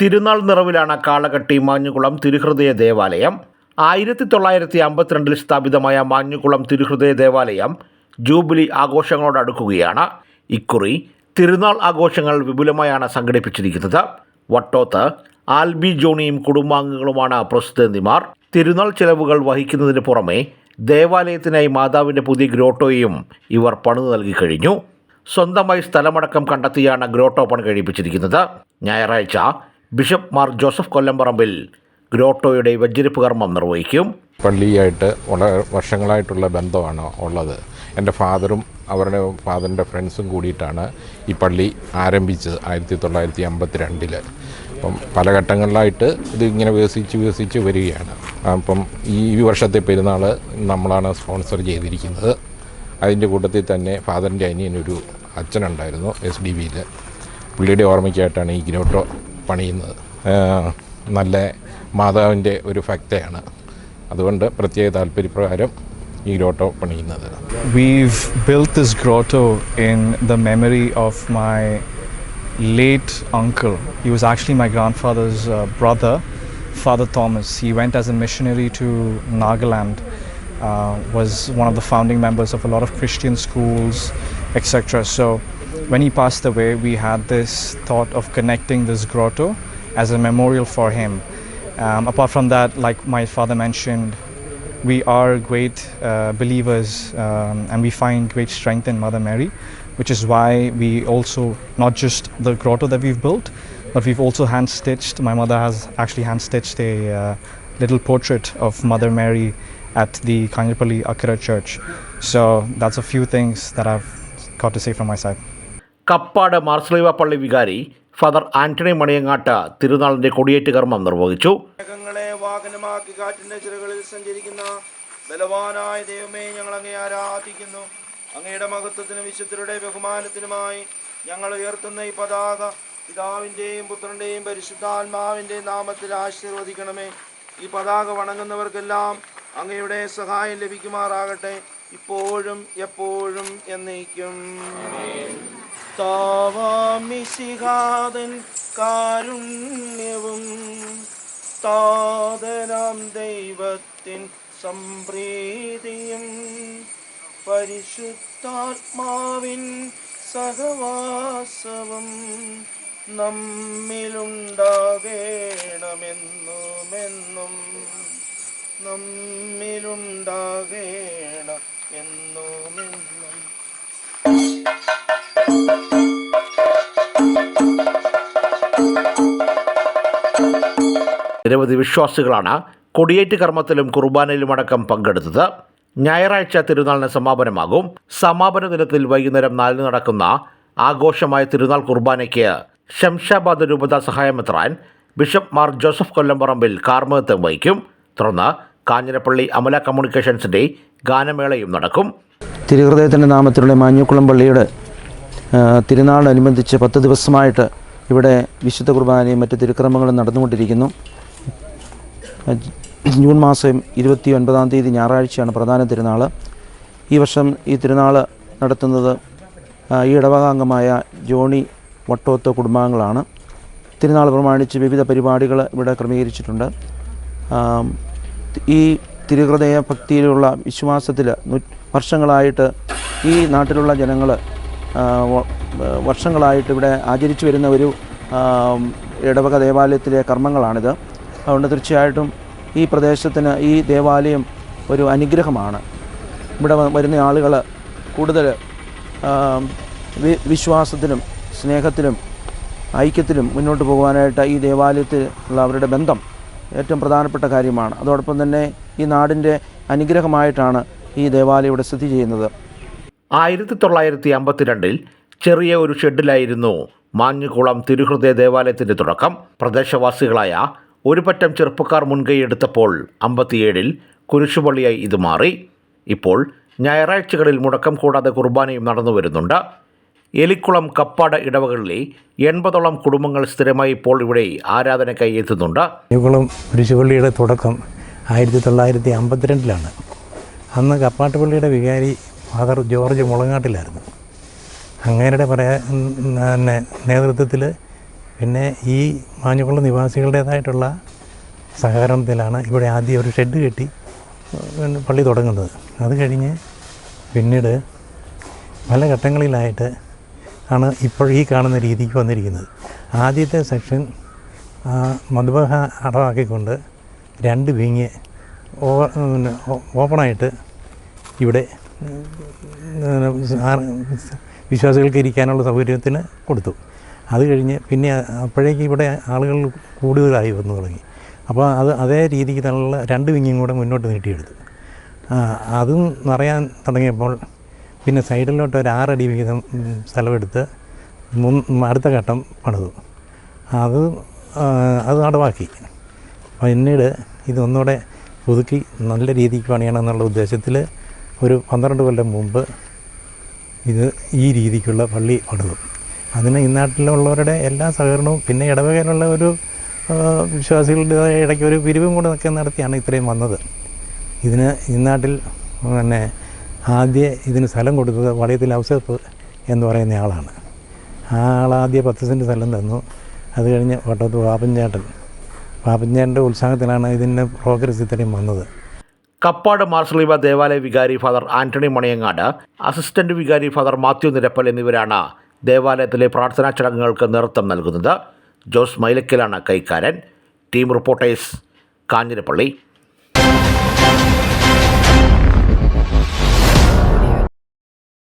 തിരുനാൾ നിറവിലാണ് കാളകട്ടി മാഞ്ഞുകുളം തിരുഹൃദയ ദേവാലയം. ആയിരത്തി തൊള്ളായിരത്തി അമ്പത്തിരണ്ടിൽ സ്ഥാപിതമായ മാഞ്ഞുകുളം തിരുഹൃദയ ദേവാലയം ജൂബിലി ആഘോഷങ്ങളോടടുക്കുകയാണ് ഇക്കുറി തിരുനാൾ ആഘോഷങ്ങൾ വിപുലമായാണ് സംഘടിപ്പിച്ചിരിക്കുന്നത്. വട്ടോത്ത് ആൽബി ജോണിയും കുടുംബാംഗങ്ങളുമാണ് പ്രസിദ്ധന്തിമാർ. തിരുനാൾ ചെലവുകൾ വഹിക്കുന്നതിന് പുറമെ ദേവാലയത്തിനായി മാതാവിന്റെ പുതിയ ഗ്രോട്ടോയും ഇവർ പണിതു നൽകി കഴിഞ്ഞു. സ്വന്തമായി സ്ഥലമടക്കം കണ്ടെത്തിയാണ് ഗ്രോട്ടോ പണി കഴിപ്പിച്ചിരിക്കുന്നത് ഞായറാഴ്ച ബിഷപ്പ് മാർ ജോസഫ് കൊല്ലംപറമ്പിൽ ഗ്രോട്ടോയുടെ വെജ്ജിരിപ്പ് കർമ്മം നിർവഹിക്കും. പള്ളിയായിട്ട് വളരെ വർഷങ്ങളായിട്ടുള്ള ബന്ധമാണ് ഉള്ളത്. എന്റെ ഫാദറും അവരുടെ ഫാദറിന്റെ ഫ്രണ്ട്സും കൂടിയിട്ടാണ് ഈ പള്ളി ആരംഭിച്ചത് ആയിരത്തി തൊള്ളായിരത്തി അമ്പത്തി രണ്ടിൽ അപ്പം പല ഘട്ടങ്ങളിലായിട്ട് ഇത് ഇങ്ങനെ വികസിച്ച് വികസിച്ച് വരികയാണ്. അപ്പം ഈ ഈ വർഷത്തെ പെരുന്നാൾ നമ്മളാണ് സ്പോൺസർ ചെയ്തിരിക്കുന്നത്. അതിന്റെ കൂട്ടത്തിൽ തന്നെ ഫാദറിന്റെ അനിയനൊരു അച്ഛനുണ്ടായിരുന്നു എസ് ഡി ബിയിൽ പുള്ളിയുടെ ഓർമ്മയ്ക്കായിട്ടാണ് ഈ ഗ്രോട്ടോ പണിയുന്നത്. നല്ല മാതാവിന്റെ ഒരു ഭക്തയാണ്. അതുകൊണ്ട് പ്രത്യേക താല്പര്യപ്രകാരം ഈ ഗ്രോട്ടോ പണിയുന്നത്. We've built this grotto in the memory of my late uncle he was actually my grandfather's brother father Thomas he went as a missionary to Nagaland was one of the founding members of a lot of Christian schools etcetera so when he passed away, we had this thought of connecting this grotto as a memorial for him. Um, apart from that, like my father mentioned, we are great uh, believers um, and we find great strength in Mother Mary, which is why we also, not just the grotto that we've built, but we've also hand stitched. My mother has actually hand stitched a uh, little portrait of Mother Mary at the Kanyapalli Akira Church. So that's a few things that I've got to say from my side. Kappad Mar Sleeva പള്ളി വികാരി father Antony Maniyangattu തിരുനാളിന്റെ കൊടിയേറ്റ് കർമ്മം നിർവഹിച്ചു. സഞ്ചരിക്കുന്ന ബലവാനായ ദൈവമേ ഞങ്ങൾ അങ്ങേ ആരാധിക്കുന്നു. അങ്ങയുടെ മഹത്വത്തിനും വിശുദ്ധരുടെ ബഹുമാനത്തിനുമായി ഞങ്ങൾ ഉയർത്തുന്ന ഈ പതാക പിതാവിന്റെയും പുത്രന്റെയും പരിശുദ്ധാത്മാവിന്റെയും നാമത്തിൽ ആശീർവദിക്കണമേ. ഈ പതാക വണങ്ങുന്നവർക്കെല്ലാം അങ്ങയുടെ സഹായം ലഭിക്കുമാറാകട്ടെ. ഇപ്പോഴും എപ്പോഴും എന്നേക്കും. താവാമിശിഹാതൻ കാരുണ്യവും താതനാം ദൈവത്തിൻ സംപ്രീതിയും പരിശുദ്ധാത്മാവിൻ സഹവാസവും നമ്മിലുണ്ടാകേണമെന്നുമെന്നും നമ്മിലുണ്ടാകേണമെന്നുമെന്നും നിരവധി വിശ്വാസികളാണ് കൊടിയേറ്റ് കർമ്മത്തിലും കുർബാനയിലുമടക്കം പങ്കെടുത്തത്. ഞായറാഴ്ച തിരുനാളിന് സമാപനമാകും. സമാപന ദിനത്തിൽ വൈകുന്നേരം നാലിന് നടക്കുന്ന ആഘോഷമായ തിരുനാൾ കുർബാനയ്ക്ക് ശംഷാബാദ് രൂപത സഹായമെത്രാൻ ബിഷപ്പ് മാർ ജോസഫ് കൊല്ലംപറമ്പിൽ കാർമ്മകത്വം വഹിക്കും. തുടർന്ന് കാഞ്ഞിരപ്പള്ളി അമല കമ്മ്യൂണിക്കേഷൻസിന്റെ ഗാനമേളയും നടക്കും. തിരുഹൃദയത്തിന്റെ നാമത്തിലുള്ള മാഞ്ഞുക്കുളം പള്ളിയുടെ തിരുനാളിനനുബന്ധിച്ച് പത്ത് ദിവസമായിട്ട് ഇവിടെ വിശുദ്ധ കുർബാനയും മറ്റ് തിരുക്രമങ്ങളും നടന്നുകൊണ്ടിരിക്കുന്നു. ജൂൺ മാസം ഇരുപത്തി ഒൻപതാം തീയതി ഞായറാഴ്ചയാണ് പ്രധാന തിരുനാൾ ഈ വർഷം ഈ തിരുനാൾ നടത്തുന്നത് ഈ ഇടവകാംഗമായ ജോണി വട്ടോത്ത കുടുംബാംഗങ്ങളാണ്. തിരുനാൾ പ്രമാണിച്ച് വിവിധ പരിപാടികൾ ഇവിടെ ക്രമീകരിച്ചിട്ടുണ്ട്. ഈ തിരുഹൃദയ ഭക്തിയിലുള്ള വിശ്വാസത്തിൽ വർഷങ്ങളായിട്ട് ഈ നാട്ടിലുള്ള ജനങ്ങൾ വർഷങ്ങളായിട്ട് ഇവിടെ ആചരിച്ചു വരുന്ന ഒരു ഇടവക ദേവാലയത്തിലെ കർമ്മങ്ങളാണിത്. അതുകൊണ്ട് തീർച്ചയായിട്ടും ഈ പ്രദേശത്തിന് ഈ ദേവാലയം ഒരു അനുഗ്രഹമാണ്. ഇവിടെ വരുന്ന ആളുകൾ കൂടുതൽ വിശ്വാസത്തിലും സ്നേഹത്തിലും ഐക്യത്തിലും മുന്നോട്ട് പോകുവാനായിട്ട് ഈ ദേവാലയത്തിൽ ഉള്ള അവരുടെ ബന്ധം ഏറ്റവും പ്രധാനപ്പെട്ട കാര്യമാണ്. അതോടൊപ്പം തന്നെ ഈ നാടിന്റെ അനുഗ്രഹമായിട്ടാണ് ഈ ദേവാലയം ഇവിടെ സ്ഥിതി ചെയ്യുന്നത്. ആയിരത്തി തൊള്ളായിരത്തി അമ്പത്തിരണ്ടിൽ ചെറിയ ഒരു ഷെഡിലായിരുന്നു മാഞ്ഞുകുളം തിരുഹൃദയ ദേവാലയത്തിന്റെ തുടക്കം. പ്രദേശവാസികളായ ഒരു പറ്റം ചെറുപ്പക്കാർ മുൻകൈയെടുത്തപ്പോൾ അമ്പത്തിയേഴിൽ കുരിശുപള്ളിയായി ഇത് മാറി. ഇപ്പോൾ ഞായറാഴ്ചകളിൽ മുടക്കം കൂടാതെ കുർബാനയും നടന്നു വരുന്നുണ്ട്. എലിക്കുളം കപ്പാട് ഇടവകളിലെ എൺപതോളം കുടുംബങ്ങൾ സ്ഥിരമായി ഇപ്പോൾ ഇവിടെ ആരാധനയ്ക്കായി എത്തുന്നുണ്ട് എലിക്കുളം കുരിശുപള്ളിയുടെ തുടക്കം ആയിരത്തി തൊള്ളായിരത്തി അമ്പത്തിരണ്ടിലാണ് അന്ന് കപ്പാട്ടുപള്ളിയുടെ വികാരി ഫാദർ ജോർജ് മുളങ്ങാട്ടിലായിരുന്നു. അങ്ങേരുടെ പറയാ നേതൃത്വത്തിൽ പിന്നെ ഈ മാഞ്ഞുകുളം നിവാസികളുടേതായിട്ടുള്ള സഹകരണത്തിലാണ് ഇവിടെ ആദ്യം ഒരു ഷെഡ് കെട്ടി പള്ളി തുടങ്ങുന്നത് അത് കഴിഞ്ഞ് പിന്നീട് പല ഘട്ടങ്ങളിലായിട്ട് ആണ് ഇപ്പോൾ ഈ കാണുന്ന രീതിക്ക് വന്നിരിക്കുന്നത് ആദ്യത്തെ സെക്ഷൻ മധുബഹ അടവാക്കിക്കൊണ്ട് രണ്ട് വിങ് ഓപ്പണായിട്ട് ഇവിടെ വിശ്വാസികൾക്ക് ഇരിക്കാനുള്ള സൗകര്യത്തിന് കൊടുത്തു അത് കഴിഞ്ഞ് പിന്നെ അപ്പോഴേക്കും ഇവിടെ ആളുകൾ കൂടുതലായി വന്നു തുടങ്ങി. അപ്പോൾ അത് അതേ രീതിക്ക് തന്നെയുള്ള രണ്ട് വിങ്ങും കൂടെ മുന്നോട്ട് നീട്ടിയെടുത്തു. അതും നിറയാൻ തുടങ്ങിയപ്പോൾ പിന്നെ സൈഡിലോട്ട് ഒരു ആറടി വിഹിതം സ്ഥലമെടുത്ത് അടുത്ത ഘട്ടം പണിതു. അത് അത് നടവാക്കി പിന്നീട് ഇതൊന്നുകൂടെ പുതുക്കി നല്ല രീതിക്ക് പണിയണം എന്നുള്ള ഉദ്ദേശത്തിൽ ഒരു പന്ത്രണ്ട് കൊല്ലം മുമ്പ് ഇത് ഈ രീതിക്കുള്ള പള്ളി പണിതു. അതിന് ഈ നാട്ടിലുള്ളവരുടെ എല്ലാ സഹകരണവും പിന്നെ ഇടവകയിലുള്ള ഒരു വിശ്വാസികളുടെ ഇടയ്ക്ക് ഒരു പിരിവും കൂടെ ഒക്കെ നടത്തിയാണ് ഇത്രയും വന്നത്. ഇതിന് ഈ നാട്ടിൽ പിന്നെ ആദ്യ ഇതിന് സ്ഥലം കൊടുത്തത് വളയത്തിൽ ഔസഫ് എന്ന് പറയുന്ന ആളാണ്. ആ ആളാദ്യ പത്ത് സെന്റ് സ്ഥലം തന്നു. അത് കഴിഞ്ഞ് വട്ടത്ത് പാപ്പഞ്ചേട്ടൻ പാപ്പഞ്ചേട്ടന്റെ ഉത്സാഹത്തിലാണ് ഇതിന്റെ പ്രോഗ്രസ് ഇത്രയും വന്നത്. കപ്പാട് മാർസലീബ ദേവാലയ വികാരി ഫാദർ ആന്റണി മണിയങ്ങാട് അസിസ്റ്റന്റ് വികാരി ഫാദർ മാത്യു നിരപ്പൽ എന്നിവരാണ് ദേവാലയത്തിലെ പ്രാർത്ഥനാ ചടങ്ങുകൾക്ക് നേതൃത്വം നൽകുന്നത് ജോസ് മൈലക്കലാണ് കൈക്കാരൻ. Team reporters Kanjirappally.